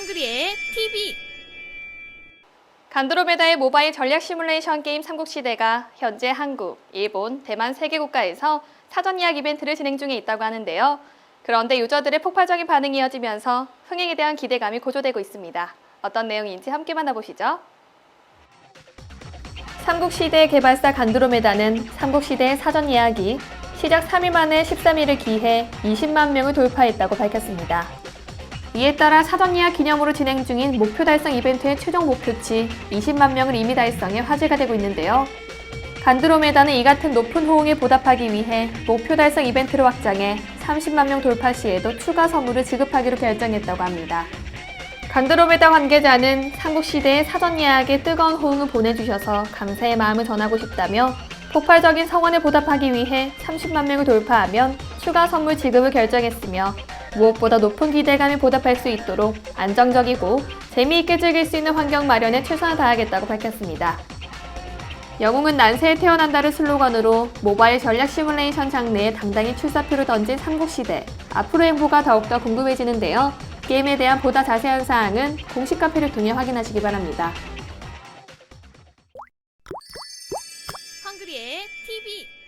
헝그리의 TV 간드로메다의 모바일 전략 시뮬레이션 게임 삼국시대가 현재 한국, 일본, 대만 세 개 국가에서 사전 예약 이벤트를 진행 중에 있다고 하는데요. 그런데 유저들의 폭발적인 반응이 이어지면서 흥행에 대한 기대감이 고조되고 있습니다. 어떤 내용인지 함께 만나보시죠. 삼국시대 개발사 간드로메다는 삼국시대의 사전 예약이 시작 3일 만에 13일을 기해 20만 명을 돌파했다고 밝혔습니다. 이에 따라 사전 예약 기념으로 진행 중인 목표 달성 이벤트의 최종 목표치 20만 명을 이미 달성해 화제가 되고 있는데요. 간드로메다는 이 같은 높은 호응에 보답하기 위해 목표 달성 이벤트를 확장해 30만 명 돌파 시에도 추가 선물을 지급하기로 결정했다고 합니다. 간드로메다 관계자는 삼국시대의 사전 예약에 뜨거운 호응을 보내주셔서 감사의 마음을 전하고 싶다며 폭발적인 성원에 보답하기 위해 30만 명을 돌파하면 추가 선물 지급을 결정했으며 무엇보다 높은 기대감에 보답할 수 있도록 안정적이고 재미있게 즐길 수 있는 환경 마련에 최선을 다하겠다고 밝혔습니다. 영웅은 난세에 태어난다를 슬로건으로 모바일 전략 시뮬레이션 장르에 당당히 출사표를 던진 삼국시대. 앞으로의 행보가 더욱더 궁금해지는데요. 게임에 대한 보다 자세한 사항은 공식 카페를 통해 확인하시기 바랍니다. 헝그리의 TV